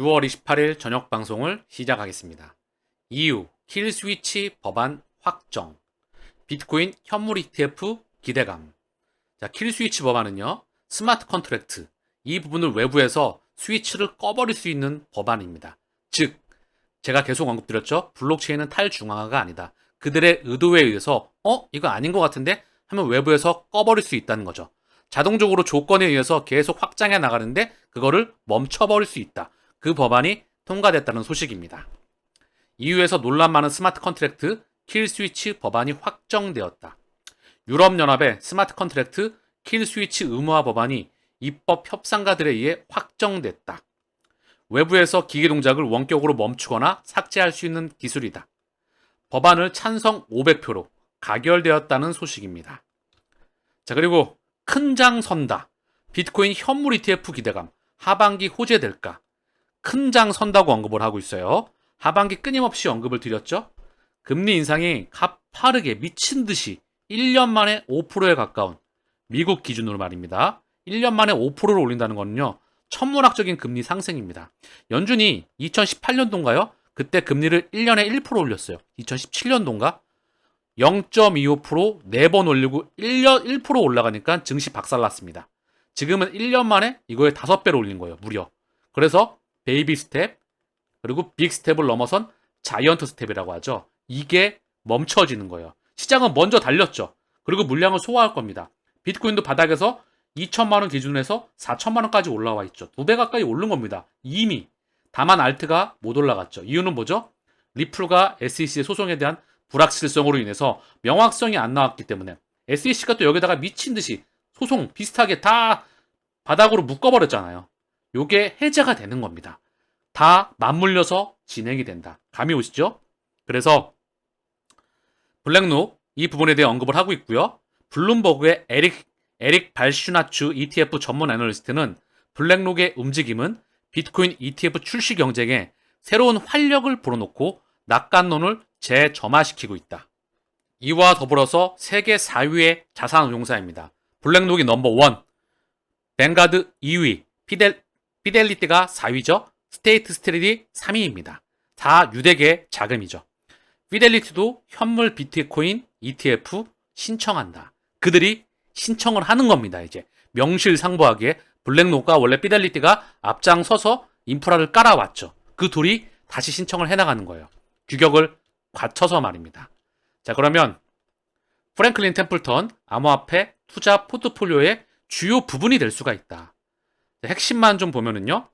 6월 28일 저녁 방송을 시작하겠습니다. 이유, 킬 스위치 법안 확정. 비트코인 현물 ETF 기대감. 자, 킬 스위치 법안은요, 스마트 컨트랙트. 이 부분을 외부에서 스위치를 꺼버릴 수 있는 법안입니다. 즉, 제가 계속 언급드렸죠? 블록체인은 탈중앙화가 아니다. 그들의 의도에 의해서, 어? 이거 아닌 것 같은데? 하면 외부에서 꺼버릴 수 있다는 거죠. 자동적으로 조건에 의해서 계속 확장해 나가는데, 그거를 멈춰버릴 수 있다. 그 법안이 통과됐다는 소식입니다. EU에서 논란 많은 스마트 컨트랙트 킬 스위치 법안이 확정되었다. 유럽연합의 스마트 컨트랙트 킬 스위치 의무화 법안이 입법 협상가들에 의해 확정됐다. 외부에서 기계 동작을 원격으로 멈추거나 삭제할 수 있는 기술이다. 법안을 찬성 500표로 가결되었다는 소식입니다. 자, 그리고 큰 장 선다. 비트코인 현물 ETF 기대감. 하반기 호재될까? 큰 장 선다고 언급을 하고 있어요. 하반기 끊임없이 언급을 드렸죠. 금리 인상이 가파르게 미친 듯이 1년 만에 5%에 가까운 미국 기준으로 말입니다. 1년 만에 5%를 올린다는 거는요. 천문학적인 금리 상승입니다. 연준이 2018년도인가요? 그때 금리를 1년에 1% 올렸어요. 2017년도인가? 0.25% 4번 올리고 1년 1% 올라가니까 증시 박살났습니다. 지금은 1년 만에 이거에 5배로 올린 거예요. 무려. 그래서 베이비 스텝 그리고 빅 스텝을 넘어선 자이언트 스텝이라고 하죠. 이게 멈춰지는 거예요. 시장은 먼저 달렸죠. 그리고 물량을 소화할 겁니다. 비트코인도 바닥에서 2천만 원 기준에서 4천만 원까지 올라와 있죠. 두 배 가까이 오른 겁니다. 이미. 다만 알트가 못 올라갔죠. 이유는 뭐죠? 리플과 SEC의 소송에 대한 불확실성으로 인해서 명확성이 안 나왔기 때문에 SEC가 또 여기다가 미친 듯이 소송 비슷하게 다 바닥으로 묶어버렸잖아요. 요게 해제가 되는 겁니다. 다 맞물려서 진행이 된다. 감이 오시죠? 그래서 블랙록 이 부분에 대해 언급을 하고 있고요. 블룸버그의 에릭 에릭 발슈나추 ETF 전문 애널리스트는 블랙록의 움직임은 비트코인 ETF 출시 경쟁에 새로운 활력을 불어넣고 낙관론을 재점화시키고 있다. 이와 더불어서 세계 4위의 자산운용사입니다. 블랙록이 넘버 1, 뱅가드 2위, 피델, 피델리티가 4위죠. 스테이트 스트릿이 3위입니다. 다 유대계 자금이죠. 피델리티도 현물 비트코인 ETF 신청한다. 그들이 신청을 하는 겁니다. 이제 명실상부하게 블랙록과 원래 피델리티가 앞장서서 인프라를 깔아왔죠. 그 둘이 다시 신청을 해나가는 거예요. 규격을 갖춰서 말입니다. 자 그러면 프랭클린 템플턴 암호화폐 투자 포트폴리오의 주요 부분이 될 수가 있다. 핵심만 좀 보면은요.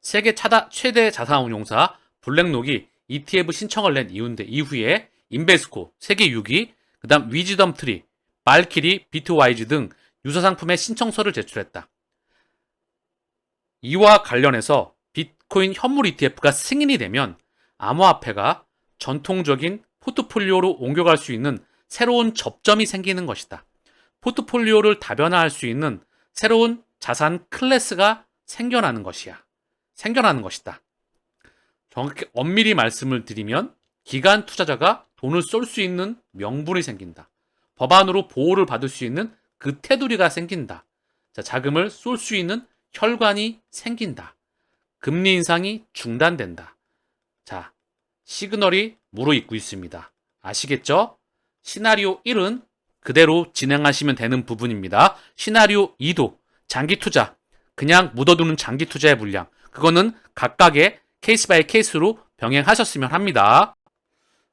세계 차다, 최대 자산운용사 블랙록이 ETF 신청을 낸 이후인데 이후에 인베스코 세계 6위, 그다음 위즈덤 트리, 발키리, 비트와이즈 등 유사 상품의 신청서를 제출했다. 이와 관련해서 비트코인 현물 ETF가 승인이 되면 암호화폐가 전통적인 포트폴리오로 옮겨갈 수 있는 새로운 접점이 생기는 것이다. 포트폴리오를 다변화할 수 있는 새로운 자산 클래스가 생겨나는 것이야. 생겨나는 것이다. 정확히 엄밀히 말씀을 드리면 기간 투자자가 돈을 쏠 수 있는 명분이 생긴다. 법안으로 보호를 받을 수 있는 그 테두리가 생긴다. 자, 자금을 쏠 수 있는 혈관이 생긴다. 금리 인상이 중단된다. 자, 시그널이 무르익고 있습니다. 아시겠죠? 시나리오 1은 그대로 진행하시면 되는 부분입니다. 시나리오 2도 장기 투자, 그냥 묻어두는 장기 투자의 물량, 그거는 각각의 케이스 바이 케이스로 병행하셨으면 합니다.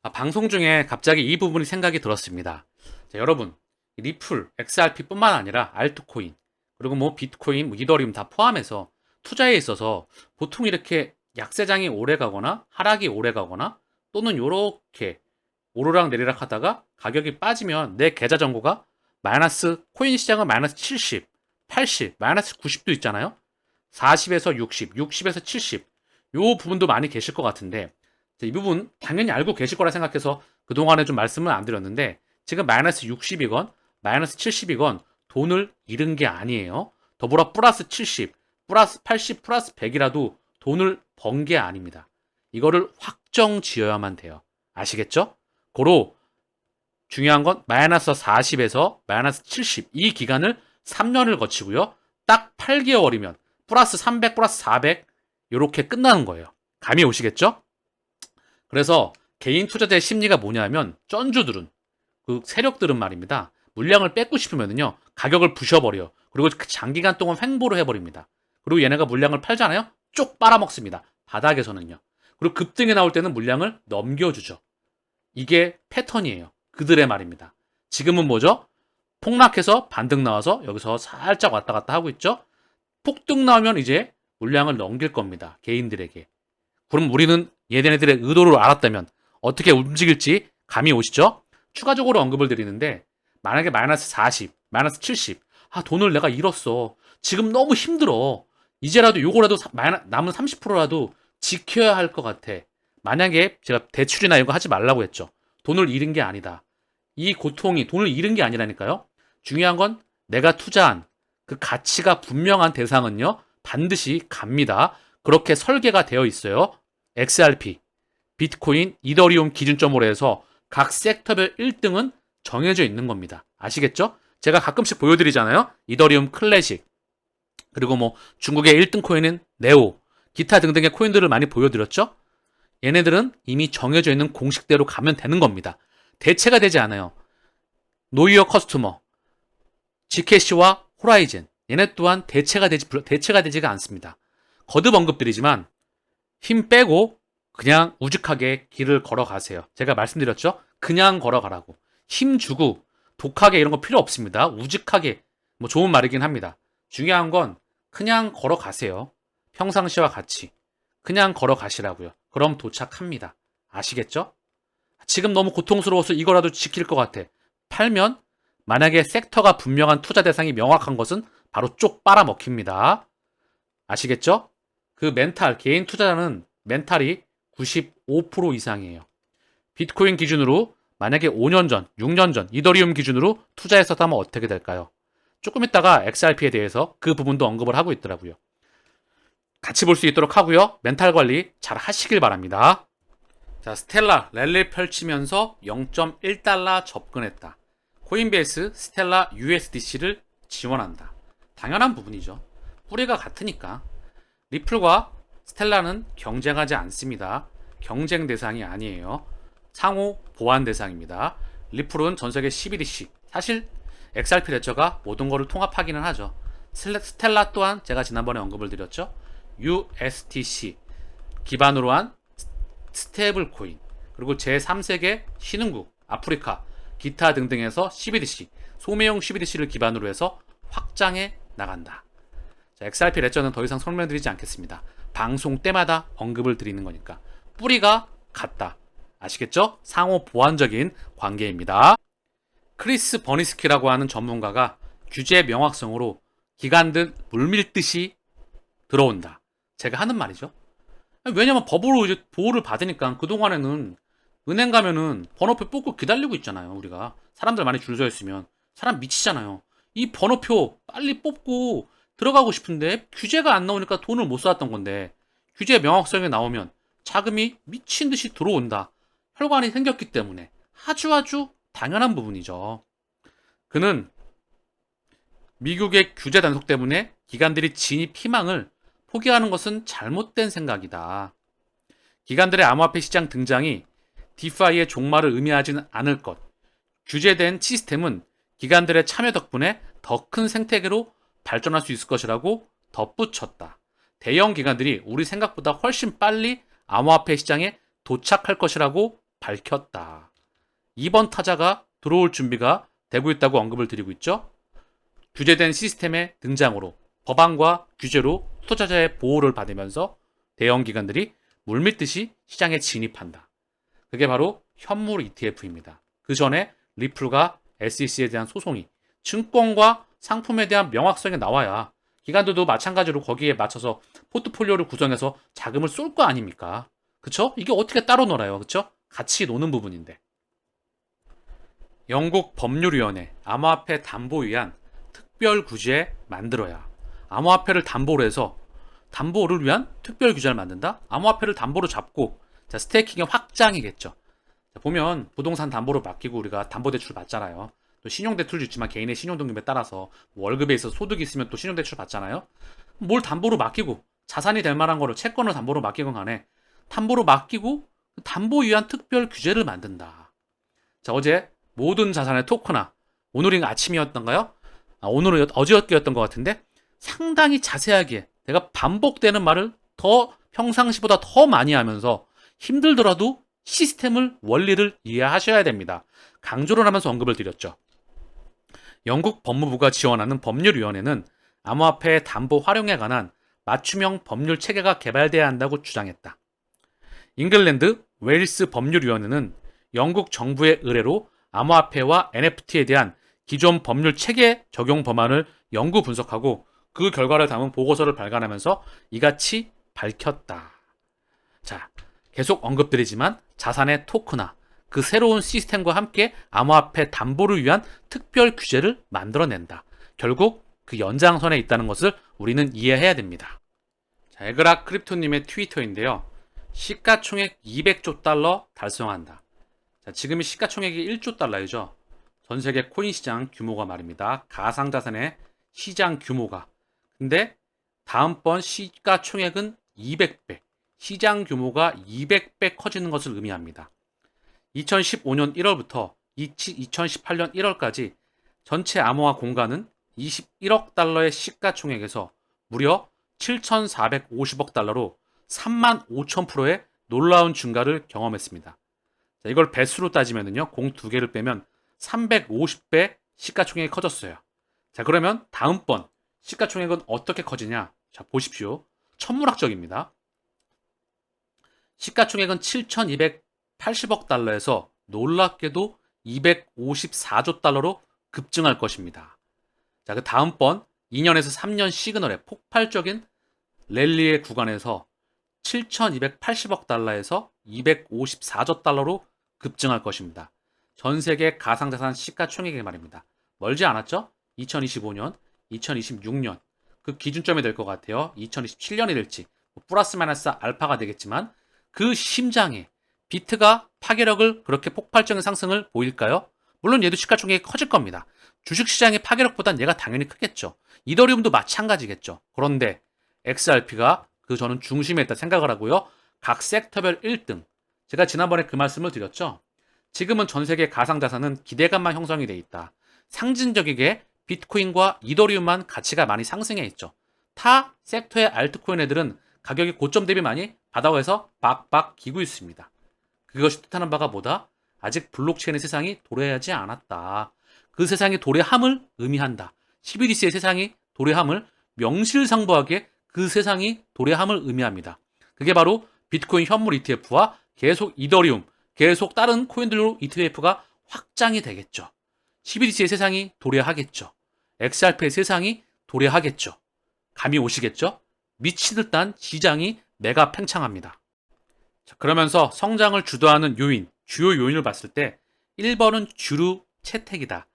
아, 방송 중에 갑자기 이 부분이 생각이 들었습니다. 자, 여러분, 리플, XRP뿐만 아니라 알트코인, 그리고 뭐 비트코인, 뭐 이더리움 다 포함해서 투자에 있어서 보통 이렇게 약세장이 오래 가거나 하락이 오래 가거나 또는 이렇게 오르락 내리락 하다가 가격이 빠지면 내 계좌 정보가 마이너스 코인 시장은 마이너스 70, 80, 마이너스 90도 있잖아요. 40에서 60, 60에서 70. 요 부분도 많이 계실 것 같은데 이 부분 당연히 알고 계실 거라 생각해서 그동안에 좀 말씀을 안 드렸는데 지금 마이너스 60이건 마이너스 70이건 돈을 잃은 게 아니에요. 더불어 플러스 70, 플러스 80, 플러스 100이라도 돈을 번 게 아닙니다. 이거를 확정 지어야만 돼요. 아시겠죠? 고로 중요한 건 마이너스 40에서 마이너스 70 이 기간을 3년을 거치고요. 딱 8개월이면 플러스 300 플러스 400 이렇게 끝나는 거예요. 감이 오시겠죠? 그래서 개인 투자자의 심리가 뭐냐면 쩐주들은 그 세력들은 말입니다. 물량을 뺏고 싶으면요 가격을 부셔버려. 그리고 그 장기간 동안 횡보를 해버립니다. 그리고 얘네가 물량을 팔잖아요. 쪽 빨아먹습니다. 바닥에서는요. 그리고 급등에 나올 때는 물량을 넘겨주죠. 이게 패턴이에요. 그들의 말입니다. 지금은 뭐죠? 폭락해서 반등 나와서 여기서 살짝 왔다 갔다 하고 있죠. 폭등 나오면 이제 물량을 넘길 겁니다. 개인들에게. 그럼 우리는 얘네들의 의도를 알았다면 어떻게 움직일지 감이 오시죠? 추가적으로 언급을 드리는데 만약에 마이너스 40, 마이너스 70, 아 돈을 내가 잃었어. 지금 너무 힘들어. 이제라도 요거라도 남은 30%라도 지켜야 할 것 같아. 만약에 제가 대출이나 이거 하지 말라고 했죠. 돈을 잃은 게 아니다. 이 고통이 돈을 잃은 게 아니라니까요. 중요한 건 내가 투자한 그 가치가 분명한 대상은요. 반드시 갑니다. 그렇게 설계가 되어 있어요. XRP, 비트코인, 이더리움 기준점으로 해서 각 섹터별 1등은 정해져 있는 겁니다. 아시겠죠? 제가 가끔씩 보여드리잖아요. 이더리움 클래식. 그리고 뭐 중국의 1등 코인은 네오, 기타 등등의 코인들을 많이 보여드렸죠? 얘네들은 이미 정해져 있는 공식대로 가면 되는 겁니다. 대체가 되지 않아요. 노이어 커스터머, GKC와 호라이즌, 얘네 또한 대체가 되지, 대체가 되지가 않습니다. 거듭 언급드리지만 힘 빼고 그냥 우직하게 길을 걸어가세요. 제가 말씀드렸죠? 그냥 걸어가라고. 힘 주고 독하게 이런 거 필요 없습니다. 우직하게 뭐 좋은 말이긴 합니다. 중요한 건 그냥 걸어가세요. 평상시와 같이 그냥 걸어가시라고요. 그럼 도착합니다. 아시겠죠? 지금 너무 고통스러워서 이거라도 지킬 것 같아. 팔면 만약에 섹터가 분명한 투자 대상이 명확한 것은 바로 쪽 빨아먹힙니다. 아시겠죠? 그 멘탈, 개인 투자자는 멘탈이 95% 이상이에요. 비트코인 기준으로 만약에 5년 전, 6년 전 이더리움 기준으로 투자했었다면 어떻게 될까요? 조금 있다가 XRP에 대해서 그 부분도 언급을 하고 있더라고요. 같이 볼 수 있도록 하고요. 멘탈 관리 잘 하시길 바랍니다. 자, 스텔라 랠리 펼치면서 0.1달러 접근했다. 코인베이스 스텔라 USDC를 지원한다. 당연한 부분이죠. 뿌리가 같으니까. 리플과 스텔라는 경쟁하지 않습니다. 경쟁 대상이 아니에요. 상호 보완 대상입니다. 리플은 전 세계 11위씩. 사실 XRP 레처가 모든 거를 통합하기는 하죠. 스텔라 또한 제가 지난번에 언급을 드렸죠. USTC 기반으로 한 스테이블 코인 그리고 제3세계 신흥국 아프리카 기타 등등에서 12DC 소매용 12DC를 기반으로 해서 확장해 나간다. 자, XRP 레저는 더 이상 설명드리지 않겠습니다. 방송 때마다 언급을 드리는 거니까 뿌리가 같다. 아시겠죠? 상호 보완적인 관계입니다. 크리스 버니스키라고 하는 전문가가 규제 명확성으로 기관들 물밀듯이 들어온다. 제가 하는 말이죠. 왜냐면 법으로 이제 보호를 받으니까 그동안에는 은행 가면은 번호표 뽑고 기다리고 있잖아요, 우리가. 사람들 많이 줄 서 있으면. 사람 미치잖아요. 이 번호표 빨리 뽑고 들어가고 싶은데 규제가 안 나오니까 돈을 못 쌓았던 건데 규제 명확성이 나오면 자금이 미친 듯이 들어온다. 혈관이 생겼기 때문에 아주 아주 당연한 부분이죠. 그는 미국의 규제 단속 때문에 기관들이 진입 희망을 포기하는 것은 잘못된 생각이다. 기관들의 암호화폐 시장 등장이 디파이의 종말을 의미하지는 않을 것. 규제된 시스템은 기관들의 참여 덕분에 더 큰 생태계로 발전할 수 있을 것이라고 덧붙였다. 대형 기관들이 우리 생각보다 훨씬 빨리 암호화폐 시장에 도착할 것이라고 밝혔다. 2번 타자가 들어올 준비가 되고 있다고 언급을 드리고 있죠. 규제된 시스템의 등장으로 법안과 규제로 투자자의 보호를 받으면서 대형 기관들이 물밀듯이 시장에 진입한다. 그게 바로 현물 ETF입니다. 그 전에 리플과 SEC에 대한 소송이 증권과 상품에 대한 명확성이 나와야 기관들도 마찬가지로 거기에 맞춰서 포트폴리오를 구성해서 자금을 쏠 거 아닙니까? 그쵸? 이게 어떻게 따로 놀아요? 그쵸? 같이 노는 부분인데. 영국 법률위원회 암호화폐 담보 위한 특별 규제 만들어야 암호화폐를 담보로 해서 담보를 위한 특별 규제를 만든다? 암호화폐를 담보로 잡고 자, 스테이킹의 확장이겠죠. 자, 보면 부동산 담보로 맡기고 우리가 담보대출 받잖아요. 또 신용대출도 있지만 개인의 신용등급에 따라서 뭐 월급에 있어서 소득이 있으면 또 신용대출 받잖아요. 뭘 담보로 맡기고 자산이 될 만한 거를 채권을 담보로 맡기건 간에 담보로 맡기고 그 담보 위한 특별 규제를 만든다. 자, 어제 모든 자산의 토크나 오늘이 아침이었던가요? 아, 오늘은 어제였던 것 같은데 상당히 자세하게 내가 반복되는 말을 더 평상시보다 더 많이 하면서 힘들더라도 시스템을 원리를 이해하셔야 됩니다. 강조를 하면서 언급을 드렸죠. 영국 법무부가 지원하는 법률위원회는 암호화폐 담보 활용에 관한 맞춤형 법률 체계가 개발돼야 한다고 주장했다. 잉글랜드 웨일스 법률위원회는 영국 정부의 의뢰로 암호화폐와 NFT에 대한 기존 법률 체계 적용 법안을 연구 분석하고 그 결과를 담은 보고서를 발간하면서 이같이 밝혔다. 자, 계속 언급드리지만 자산의 토크나 그 새로운 시스템과 함께 암호화폐 담보를 위한 특별 규제를 만들어낸다. 결국 그 연장선에 있다는 것을 우리는 이해해야 됩니다. 자, 에그락 크립토님의 트위터인데요. 시가총액 200조 달러 달성한다. 자, 지금이 시가총액이 1조 달러이죠. 전 세계 코인 시장 규모가 말입니다. 가상자산의 시장 규모가. 근데 다음번 시가총액은 200배, 시장 규모가 200배 커지는 것을 의미합니다. 2015년 1월부터 2018년 1월까지 전체 암호화 공간은 21억 달러의 시가총액에서 무려 7,450억 달러로 3만 5천 프로의 놀라운 증가를 경험했습니다. 자, 이걸 배수로 따지면요, 공 두 개를 빼면 350배 시가총액이 커졌어요. 자, 그러면 다음번 시가총액은 어떻게 커지냐? 자, 보십시오. 천문학적입니다. 시가총액은 7,280억 달러에서 놀랍게도 254조 달러로 급증할 것입니다. 자, 그 다음번 2년에서 3년 시그널의 폭발적인 랠리의 구간에서 7,280억 달러에서 254조 달러로 급증할 것입니다. 전 세계 가상자산 시가총액이 말입니다. 멀지 않았죠? 2025년, 2026년 그 기준점이 될 것 같아요. 2027년이 될지 뭐 플러스 마이너스 알파가 되겠지만 그 심장에 비트가 파괴력을 그렇게 폭발적인 상승을 보일까요? 물론 얘도 시가총액이 커질 겁니다. 주식시장의 파괴력보단 얘가 당연히 크겠죠. 이더리움도 마찬가지겠죠. 그런데 XRP가 그 저는 중심에 있다 생각을 하고요. 각 섹터별 1등. 제가 지난번에 그 말씀을 드렸죠. 지금은 전 세계 가상 자산은 기대감만 형성이 돼 있다. 상징적이게 비트코인과 이더리움만 가치가 많이 상승해 있죠. 타 섹터의 알트코인 애들은 가격이 고점 대비 많이 바닥에서 박박 기고 있습니다. 그것이 뜻하는 바가 뭐다? 아직 블록체인의 세상이 도래하지 않았다. 그 세상이 도래함을 의미한다. CBDC의 세상이 도래함을 명실상부하게 그 세상이 도래함을 의미합니다. 그게 바로 비트코인 현물 ETF와 계속 이더리움, 계속 다른 코인들로 ETF가 확장이 되겠죠. CBDC의 세상이 도래하겠죠. XRP의 세상이 도래하겠죠. 감이 오시겠죠? 미치듯 단 시장이 메가 팽창합니다. 자, 그러면서 성장을 주도하는 요인, 주요 요인을 봤을 때 1번은 주류 채택이다.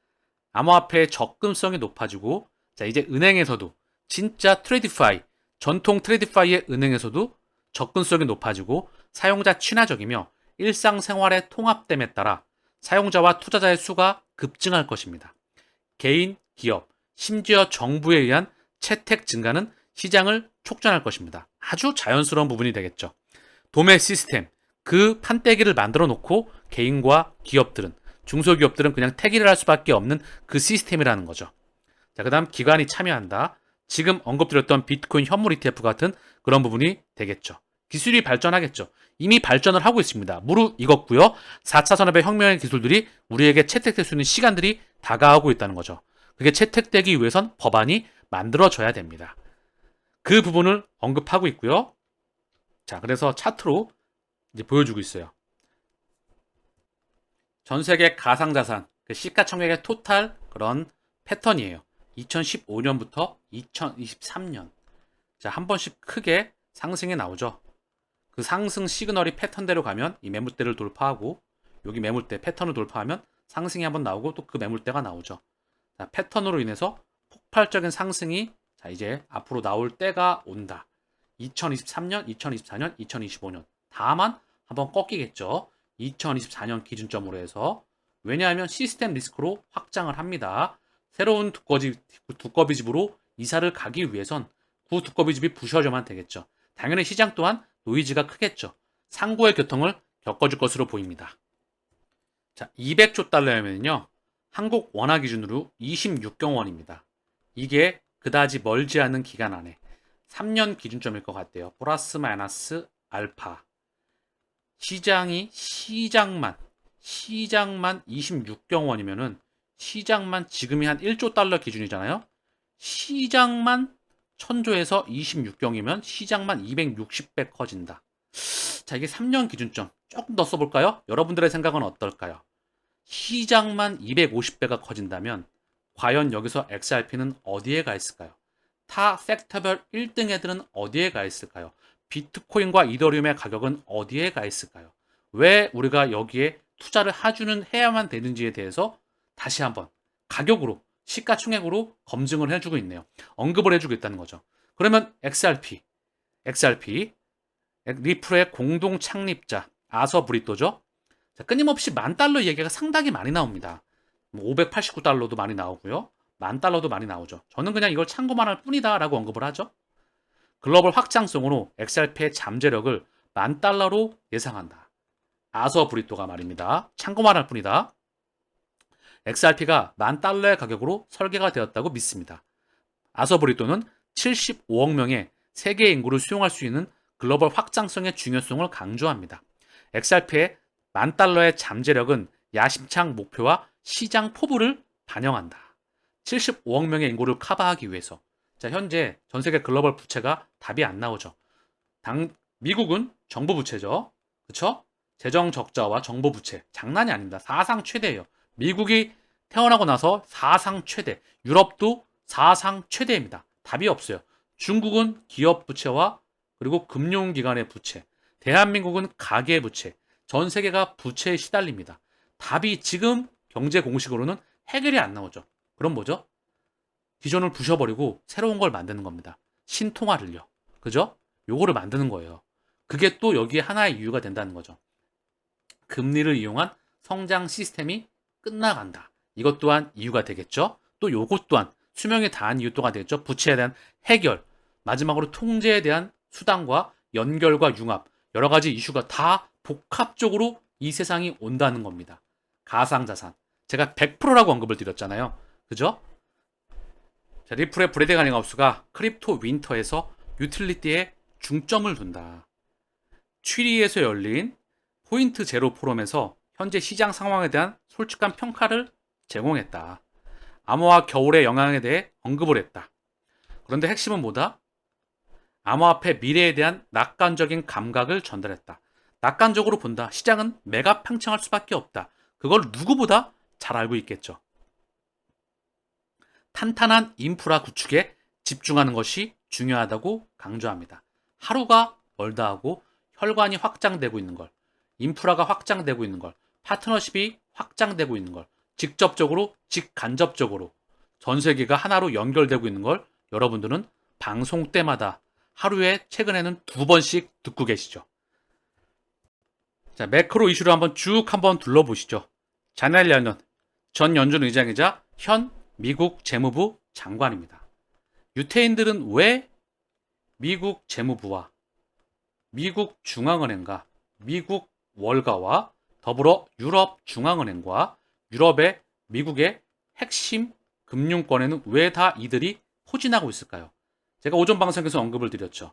암호화폐의 접근성이 높아지고 자 이제 은행에서도 진짜 트레디파이, 전통 트레디파이의 은행에서도 접근성이 높아지고 사용자 친화적이며 일상생활의 통합됨에 따라 사용자와 투자자의 수가 급증할 것입니다. 개인, 기업, 심지어 정부에 의한 채택 증가는 시장을 촉진할 것입니다. 아주 자연스러운 부분이 되겠죠. 도매 시스템, 그 판때기를 만들어 놓고 개인과 기업들은, 중소기업들은 그냥 태기를 할 수밖에 없는 그 시스템이라는 거죠. 자, 그 다음 기관이 참여한다. 지금 언급드렸던 비트코인 현물 ETF 같은 그런 부분이 되겠죠. 기술이 발전하겠죠. 이미 발전을 하고 있습니다. 무릎 익었고요. 4차 산업의 혁명의 기술들이 우리에게 채택될 수 있는 시간들이 다가오고 있다는 거죠. 그게 채택되기 위해선 법안이 만들어져야 됩니다. 그 부분을 언급하고 있고요. 자, 그래서 차트로 이제 보여주고 있어요. 전 세계 가상자산, 그 시가총액의 토탈 그런 패턴이에요. 2015년부터 2023년. 자, 한 번씩 크게 상승이 나오죠. 그 상승 시그널이 패턴대로 가면 이 매물대를 돌파하고 여기 매물대 패턴을 돌파하면 상승이 한번 나오고 또 그 매물대가 나오죠. 자, 패턴으로 인해서 폭발적인 상승이 자, 이제 앞으로 나올 때가 온다. 2023년, 2024년, 2025년. 다만 한번 꺾이겠죠. 2024년 기준점으로 해서 왜냐하면 시스템 리스크로 확장을 합니다. 새로운 두꺼비, 두꺼비 집으로 이사를 가기 위해선 구 두꺼비 집이 부셔져만 되겠죠. 당연히 시장 또한 노이즈가 크겠죠. 상고의 교통을 겪어줄 것으로 보입니다. 자, 200조 달러면요. 한국 원화 기준으로 26경원입니다. 이게 그다지 멀지 않은 기간 안에 3년 기준점일 것 같대요. 플러스 마이너스 알파. 시장이 시장만 시장만 26경 원이면은 시장만 지금이 한 1조 달러 기준이잖아요. 시장만 1000조에서 26경이면 시장만 260배 커진다. 자, 이게 3년 기준점. 조금 더 써볼까요? 여러분들의 생각은 어떨까요? 시장만 250배가 커진다면 과연 여기서 XRP는 어디에 가 있을까요? 타 섹터별 1등 애들은 어디에 가 있을까요? 비트코인과 이더리움의 가격은 어디에 가 있을까요? 왜 우리가 여기에 투자를 하주는 해야만 되는지에 대해서 다시 한번 가격으로 시가총액으로 검증을 해주고 있네요. 언급을 해주고 있다는 거죠. 그러면 XRP, XRP, 리플의 공동 창립자 아서 브리또죠. 자, 끊임없이 만 달러 얘기가 상당히 많이 나옵니다. 589달러도 많이 나오고요. 만 달러도 많이 나오죠. 저는 그냥 이걸 참고만 할 뿐이다라고 언급을 하죠. 글로벌 확장성으로 XRP의 잠재력을 만 달러로 예상한다. 아서 브리또가 말입니다. 참고만 할 뿐이다. XRP가 만 달러의 가격으로 설계가 되었다고 믿습니다. 아서 브리또는 75억 명의 세계 인구를 수용할 수 있는 글로벌 확장성의 중요성을 강조합니다. XRP의 만 달러의 잠재력은 야심창 목표와 시장 포부를 반영한다. 75억 명의 인구를 커버하기 위해서. 자, 현재 전 세계 글로벌 부채가 답이 안 나오죠. 당, 미국은 정부 부채죠. 그쵸? 재정 적자와 정부 부채. 장난이 아닙니다. 사상 최대예요. 미국이 태어나고 나서 사상 최대. 유럽도 사상 최대입니다. 답이 없어요. 중국은 기업 부채와 그리고 금융기관의 부채. 대한민국은 가계 부채. 전 세계가 부채에 시달립니다. 답이 지금 경제 공식으로는 해결이 안 나오죠. 그럼 뭐죠? 기존을 부셔버리고 새로운 걸 만드는 겁니다. 신통화를요. 그죠? 요거를 만드는 거예요. 그게 또 여기에 하나의 이유가 된다는 거죠. 금리를 이용한 성장 시스템이 끝나간다. 이것 또한 이유가 되겠죠. 또 요것 또한 수명에 다한 이유 또가 되겠죠. 부채에 대한 해결, 마지막으로 통제에 대한 수단과 연결과 융합, 여러 가지 이슈가 다 복합적으로 이 세상이 온다는 겁니다. 가상자산. 제가 100%라고 언급을 드렸잖아요. 그죠? 자, 리플의 브래드 가닝하우스가 크립토 윈터에서 유틸리티에 중점을 둔다. 취리에서 열린 포인트 제로 포럼에서 현재 시장 상황에 대한 솔직한 평가를 제공했다. 암호화 겨울의 영향에 대해 언급을 했다. 그런데 핵심은 뭐다? 암호화폐 미래에 대한 낙관적인 감각을 전달했다. 낙관적으로 본다. 시장은 매가 팽창할 수밖에 없다. 그걸 누구보다 잘 알고 있겠죠. 탄탄한 인프라 구축에 집중하는 것이 중요하다고 강조합니다. 하루가 멀다 하고 혈관이 확장되고 있는 걸, 인프라가 확장되고 있는 걸, 파트너십이 확장되고 있는 걸, 직접적으로, 직간접적으로 전 세계가 하나로 연결되고 있는 걸 여러분들은 방송 때마다 하루에 최근에는 두 번씩 듣고 계시죠. 자, 매크로 이슈를 한번 쭉 한번 둘러보시죠. 자넬 렐런 전 연준 의장이자 현 미국 재무부 장관입니다. 유태인들은 왜 미국 재무부와 미국 중앙은행과 미국 월가와 더불어 유럽 중앙은행과 유럽의 미국의 핵심 금융권에는 왜 다 이들이 포진하고 있을까요? 제가 오전 방송에서 언급을 드렸죠.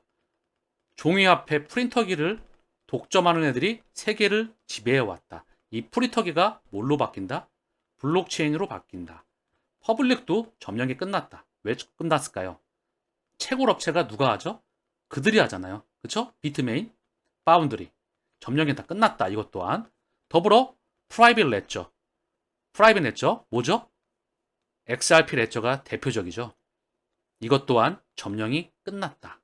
종이화폐 프린터기를 독점하는 애들이 세계를 지배해왔다. 이 프린터기가 뭘로 바뀐다? 블록체인으로 바뀐다. 퍼블릭도 점령이 끝났다. 왜 끝났을까요? 채굴 업체가 누가 하죠? 그들이 하잖아요. 그쵸? 비트메인, 파운드리. 점령이 다 끝났다. 이것 또한. 더불어 프라이빗 레저. 프라이빗 레저 뭐죠? XRP 레저가 대표적이죠. 이것 또한 점령이 끝났다.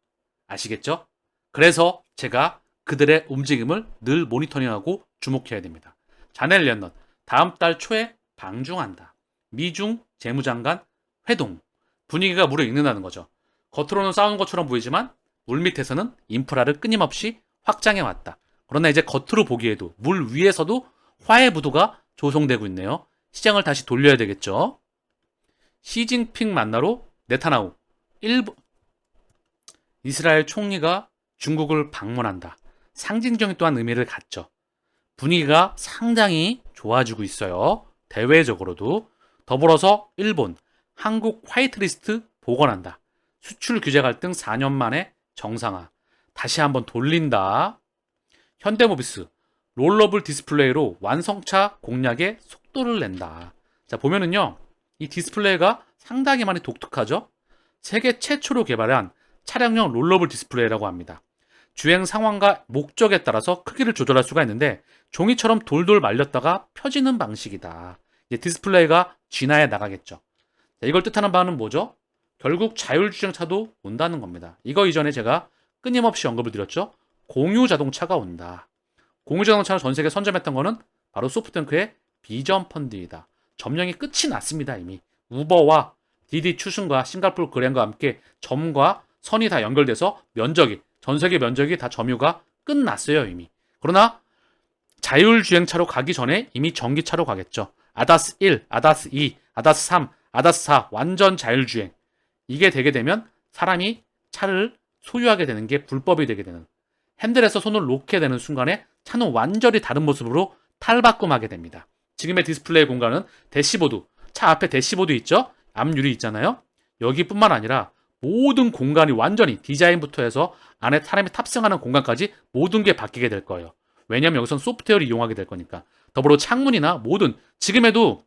아시겠죠? 그래서 제가 그들의 움직임을 늘 모니터링하고 주목해야 됩니다. 자넬 렌넌 다음 달 초에 방중한다. 미중 재무장관 회동. 분위기가 무르익는다는 거죠. 겉으로는 싸우는 것처럼 보이지만 물 밑에서는 인프라를 끊임없이 확장해 왔다. 그러나 이제 겉으로 보기에도 물 위에서도 화해 부도가 조성되고 있네요. 시장을 다시 돌려야 되겠죠. 시진핑 만나러 네타나우 일본 이스라엘 총리가 중국을 방문한다. 상징적인 또한 의미를 갖죠. 분위기가 상당히 좋아지고 있어요. 대외적으로도. 더불어서 일본, 한국 화이트리스트 복원한다. 수출 규제 갈등 4년 만에 정상화. 다시 한번 돌린다. 현대모비스, 롤러블 디스플레이로 완성차 공략에 속도를 낸다. 자, 보면은요, 이 디스플레이가 상당히 많이 독특하죠? 세계 최초로 개발한 차량용 롤러블 디스플레이라고 합니다. 주행 상황과 목적에 따라서 크기를 조절할 수가 있는데 종이처럼 돌돌 말렸다가 펴지는 방식이다. 이제 디스플레이가 진화해 나가겠죠. 자, 이걸 뜻하는 바는 뭐죠? 결국 자율주행차도 온다는 겁니다. 이거 이전에 제가 끊임없이 언급을 드렸죠. 공유 자동차가 온다. 공유 자동차를 전 세계 선점했던 거는 바로 소프트뱅크의 비전 펀드이다. 점령이 끝이 났습니다 이미. 우버와 디디 추승과 싱가포르 그랜과 함께 점과 선이 다 연결돼서 면적이 전 세계 면적이 다 점유가 끝났어요 이미. 그러나 자율주행차로 가기 전에 이미 전기차로 가겠죠. 아다스 1, 아다스 2, 아다스 3, 아다스 4 완전 자율주행. 이게 되게 되면 사람이 차를 소유하게 되는 게 불법이 되게 되는 핸들에서 손을 놓게 되는 순간에 차는 완전히 다른 모습으로 탈바꿈하게 됩니다. 지금의 디스플레이 공간은 대시보드, 차 앞에 대시보드 있죠? 앞유리 있잖아요. 여기뿐만 아니라 모든 공간이 완전히 디자인부터 해서 안에 사람이 탑승하는 공간까지 모든 게 바뀌게 될 거예요. 왜냐하면 여기선 소프트웨어를 이용하게 될 거니까. 더불어 창문이나 모든 지금에도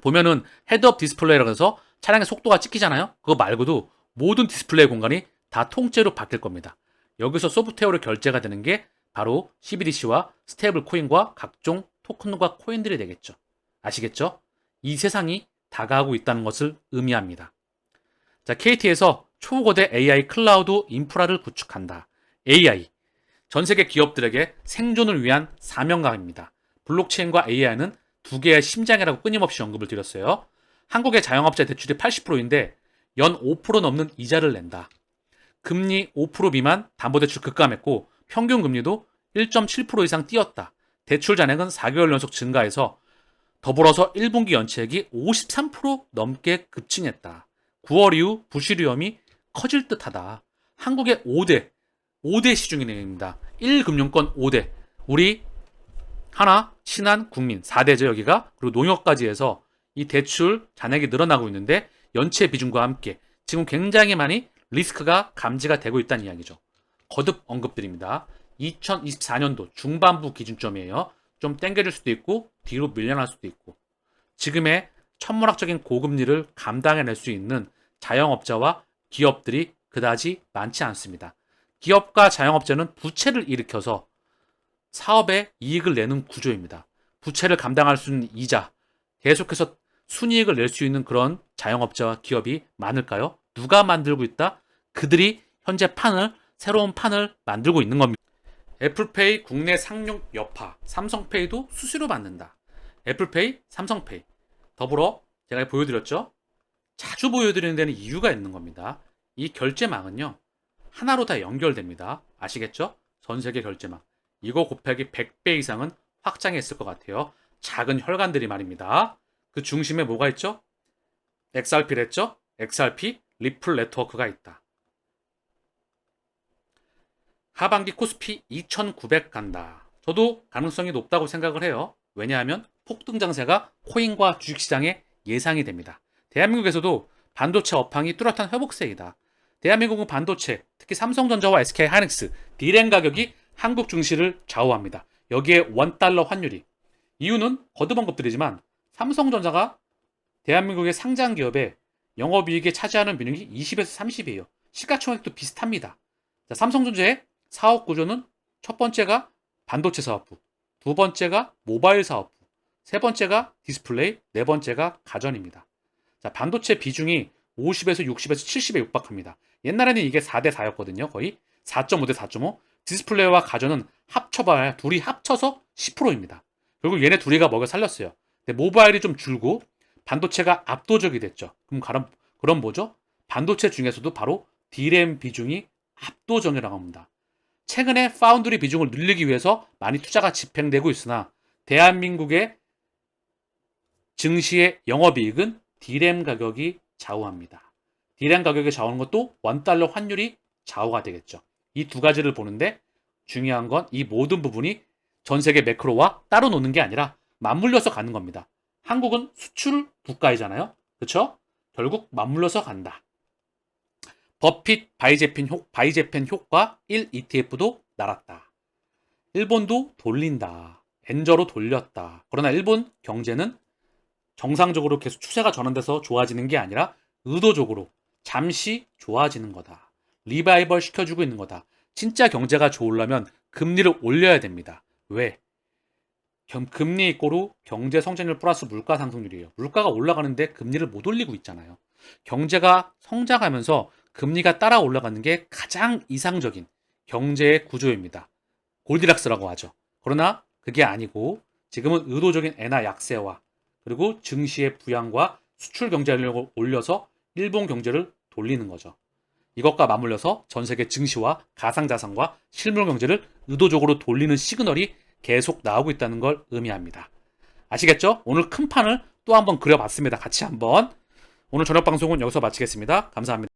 보면은 헤드업 디스플레이라고 해서 차량의 속도가 찍히잖아요. 그거 말고도 모든 디스플레이 공간이 다 통째로 바뀔 겁니다. 여기서 소프트웨어로 결제가 되는 게 바로 CBDC와 스테이블 코인과 각종 토큰과 코인들이 되겠죠. 아시겠죠? 이 세상이 다가오고 있다는 것을 의미합니다. 자, KT에서 초거대 AI 클라우드 인프라를 구축한다. AI. 전 세계 기업들에게 생존을 위한 사명감입니다. 블록체인과 AI는 두 개의 심장이라고 끊임없이 언급을 드렸어요. 한국의 자영업자 대출이 80%인데 연 5% 넘는 이자를 낸다. 금리 5% 미만 담보대출 급감했고 평균 금리도 1.7% 이상 뛰었다. 대출 잔액은 4개월 연속 증가해서 더불어서 1분기 연체액이 53% 넘게 급증했다. 9월 이후 부실 위험이 커질 듯하다. 한국의 5대 5대 시중은행입니다. 1금융권 5대. 우리 하나, 신한, 국민 4대죠 여기가. 그리고 농협까지 해서 이 대출 잔액이 늘어나고 있는데 연체 비중과 함께 지금 굉장히 많이 리스크가 감지가 되고 있다는 이야기죠. 거듭 언급드립니다. 2024년도 중반부 기준점이에요. 좀 땡겨질 수도 있고 뒤로 밀려날 수도 있고 지금의 천문학적인 고금리를 감당해낼 수 있는 자영업자와 기업들이 그다지 많지 않습니다. 기업과 자영업자는 부채를 일으켜서 사업에 이익을 내는 구조입니다. 부채를 감당할 수 있는 이자, 계속해서 순이익을 낼 수 있는 그런 자영업자와 기업이 많을까요? 누가 만들고 있다? 그들이 현재 판을 새로운 판을 만들고 있는 겁니다. 애플페이 국내 상용 여파, 삼성페이도 수수료 받는다. 애플페이, 삼성페이. 더불어 제가 보여드렸죠? 자주 보여드리는 데는 이유가 있는 겁니다. 이 결제망은요, 하나로 다 연결됩니다. 아시겠죠? 전 세계 결제망. 이거 곱하기 100배 이상은 확장했을 것 같아요. 작은 혈관들이 말입니다. 그 중심에 뭐가 있죠? XRP랬죠? XRP 리플 네트워크가 있다. 하반기 코스피 2,900 간다. 저도 가능성이 높다고 생각을 해요. 왜냐하면 폭등 장세가 코인과 주식시장에 예상이 됩니다. 대한민국에서도 반도체 업황이 뚜렷한 회복세이다. 대한민국은 반도체, 특히 삼성전자와 SK 하이닉스, 디램 가격이 한국 증시를 좌우합니다. 여기에 원달러 환율이. 이유는 거듭 언급드리지만 삼성전자가 대한민국의 상장 기업의 영업이익에 차지하는 비중이 20에서 30이에요. 시가총액도 비슷합니다. 자, 삼성전자의 사업 구조는 첫 번째가 반도체 사업부, 두 번째가 모바일 사업부, 세 번째가 디스플레이, 네 번째가 가전입니다. 자, 반도체 비중이 50에서 60에서 70에 육박합니다. 옛날에는 이게 4대 4였거든요. 거의 4.5대 4.5. 디스플레이와 가전은 합쳐봐야 둘이 합쳐서 10%입니다. 결국 얘네 둘이가 먹여 살렸어요. 근데 모바일이 좀 줄고 반도체가 압도적이 됐죠. 그럼 가람, 그럼 뭐죠? 반도체 중에서도 바로 D램 비중이 압도적이라고 합니다. 최근에 파운드리 비중을 늘리기 위해서 많이 투자가 집행되고 있으나 대한민국의 증시의 영업이익은 D램 가격이 좌우합니다. D램 가격이 좌우하는 것도 원달러 환율이 좌우가 되겠죠. 이 두 가지를 보는데 중요한 건 이 모든 부분이 전 세계 매크로와 따로 노는 게 아니라 맞물려서 가는 겁니다. 한국은 수출 국가이잖아요. 그렇죠? 결국 맞물려서 간다. 버핏 바이제펜, 효, 바이제펜 효과 1 ETF도 날았다. 일본도 돌린다. 엔저로 돌렸다. 그러나 일본 경제는 정상적으로 계속 추세가 전환돼서 좋아지는 게 아니라 의도적으로 잠시 좋아지는 거다. 리바이벌 시켜주고 있는 거다. 진짜 경제가 좋으려면 금리를 올려야 됩니다. 왜? 겸- 금리 이꼬로 경제 성장률 플러스 물가 상승률이에요. 물가가 올라가는데 금리를 못 올리고 있잖아요. 경제가 성장하면서 금리가 따라 올라가는 게 가장 이상적인 경제의 구조입니다. 골디락스라고 하죠. 그러나 그게 아니고 지금은 의도적인 엔화 약세와 그리고 증시의 부양과 수출 경제력을 올려서 일본 경제를 돌리는 거죠. 이것과 맞물려서 전 세계 증시와 가상자산과 실물 경제를 의도적으로 돌리는 시그널이 계속 나오고 있다는 걸 의미합니다. 아시겠죠? 오늘 큰 판을 또 한번 그려봤습니다. 같이 한번. 오늘 저녁 방송은 여기서 마치겠습니다. 감사합니다.